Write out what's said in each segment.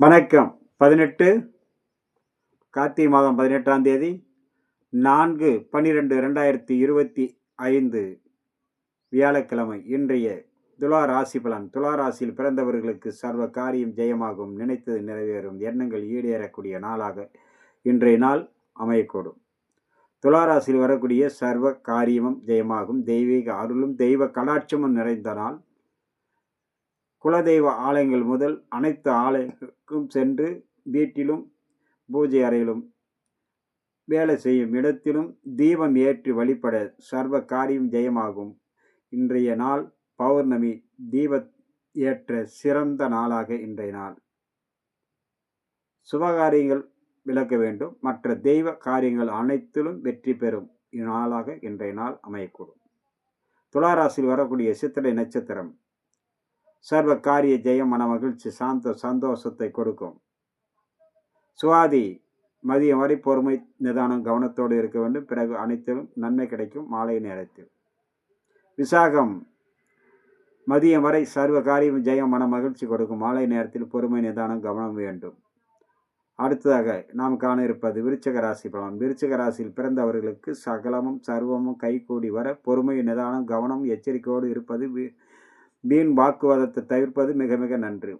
வணக்கம். பதினெட்டு கார்த்திகை மாதம் பதினெட்டாம் தேதி நான்கு பன்னிரெண்டு ரெண்டாயிரத்தி இருபத்தி ஐந்து வியாழக்கிழமை. இன்றைய துலா ராசி பலன். துலா ராசியில் பிறந்தவர்களுக்கு சர்வ காரியம் ஜெயமாகும். நினைத்தது நிறைவேறும். எண்ணங்கள் ஈடேறக்கூடிய நாளாக இன்றைய நாள் அமையக்கூடும். துலா ராசியில் வரக்கூடிய சர்வ காரியமும் ஜெயமாகும். தெய்வீக அருளும் தெய்வ கலாட்சமும் நிறைந்த நாள். குலதெய்வ ஆலயங்கள் முதல் அனைத்து ஆலயங்களுக்கும் சென்று வீட்டிலும் பூஜை அறையிலும் வேலை செய்யும் இடத்திலும் தீபம் ஏற்றி வழிபட சர்வ காரியம் ஜெயமாகும். இன்றைய நாள் பௌர்ணமி. தீப ஏற்ற சிறந்த நாளாக இன்றைய நாள். சுபகாரியங்கள் விளக்க வேண்டும். மற்ற தெய்வ காரியங்கள் அனைத்திலும் வெற்றி பெறும் இந்நாளாக இன்றைய நாள் அமையக்கூடும். துளாராசியில் வரக்கூடிய சித்திரை நட்சத்திரம். சர்வ காரிய ஜெயம் மன மகிழ்ச்சி சாந்த சந்தோஷத்தை கொடுக்கும். சுவாதி மதியம் வரை பொறுமை நிதானம் கவனத்தோடு இருக்க வேண்டும். பிறகு அனைத்திலும் நன்மை கிடைக்கும் மாலை நேரத்தில். விசாகம் மதியம் வரை சர்வ காரியம் ஜெயம் மன மகிழ்ச்சி கொடுக்கும். மாலை நேரத்தில் பொறுமை நிதானம் கவனம் வேண்டும். அடுத்ததாக நாம் காண இருப்பது விருச்சக ராசி பலன். விருச்சக ராசியில் பிறந்தவர்களுக்கு சகலமும் சர்வமும் கைகூடி வர பொறுமை நிதானம் கவனம் எச்சரிக்கையோடு இருப்பது வீண் வாக்குவாதத்தை தவிர்ப்பது மிக மிக நன்று.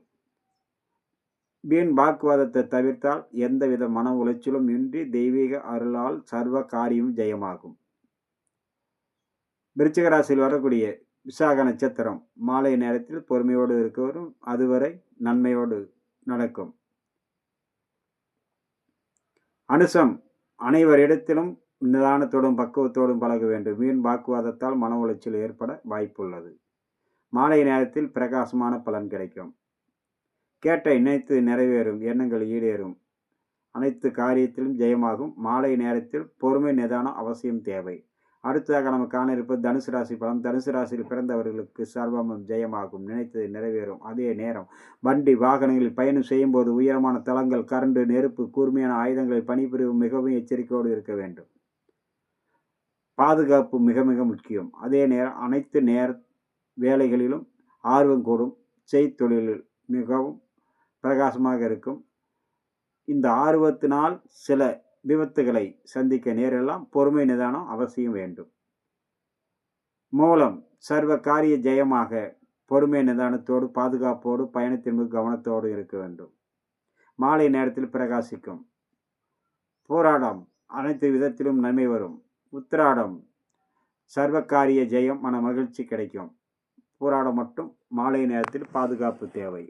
வீண் வாக்குவாதத்தை தவிர்த்தால் எந்தவித மன உளைச்சலும் இன்றி தெய்வீக அருளால் சர்வ காரியம் ஜெயமாகும். விருச்சிகராசியில் வரக்கூடிய விசாக நட்சத்திரம் மாலை நேரத்தில் பொறுமையோடு இருக்கவரும் அதுவரை நன்மையோடு நடக்கும். அனுசம் அனைவரிடத்திலும் நிதானத்தோடும் பக்குவத்தோடும் பழக வேண்டும். வீண் வாக்குவாதத்தால் மன உளைச்சல் ஏற்பட வாய்ப்புள்ளது. மாலை நேரத்தில் பிரகாசமான பலன் கிடைக்கும். கேட்ட இணைத்து நிறைவேறும் எண்ணங்கள் ஈடேறும். அனைத்து காரியத்திலும் ஜெயமாகும். மாலை நேரத்தில் பொறுமை நிதானம் அவசியம் தேவை. அடுத்ததாக நம்ம காண இருப்பது தனுசு ராசி பலம் தனுசு ராசியில் பிறந்தவர்களுக்கு சர்வமும் ஜெயமாகும். நினைத்தது நிறைவேறும். அதே நேரம் வண்டி வாகனங்களில் பயணம் செய்யும் போது உயரமான தளங்கள் கரண்டு நெருப்பு கூர்மையான ஆயுதங்களை பணிபுரிவும் மிகவும் எச்சரிக்கையோடு இருக்க வேண்டும். பாதுகாப்பு மிக மிக முக்கியம். அதே நேரம் அனைத்து நேர வேலைகளிலும் ஆர்வம் கூடும். செய்தொழிலில் மிகவும் பிரகாசமாக இருக்கும். இந்த ஆர்வத்தினால் சில விபத்துகளை சந்திக்க நேரெல்லாம் பொறுமை நிதானம் அவசியம் வேண்டும். மூலம் சர்வ காரிய ஜெயமாக பொறுமை நிதானத்தோடு பாதுகாப்போடு பயணத்தின் மீது கவனத்தோடு இருக்க வேண்டும். மாலை நேரத்தில் பிரகாசிக்கும். போராடம் அனைத்து விதத்திலும் நன்மை வரும். உத்திராடம் சர்வகாரிய ஜெயம் மன மகிழ்ச்சி கிடைக்கும். போராட மட்டும் மாலை நேரத்தில் பாதுகாப்பு தேவை.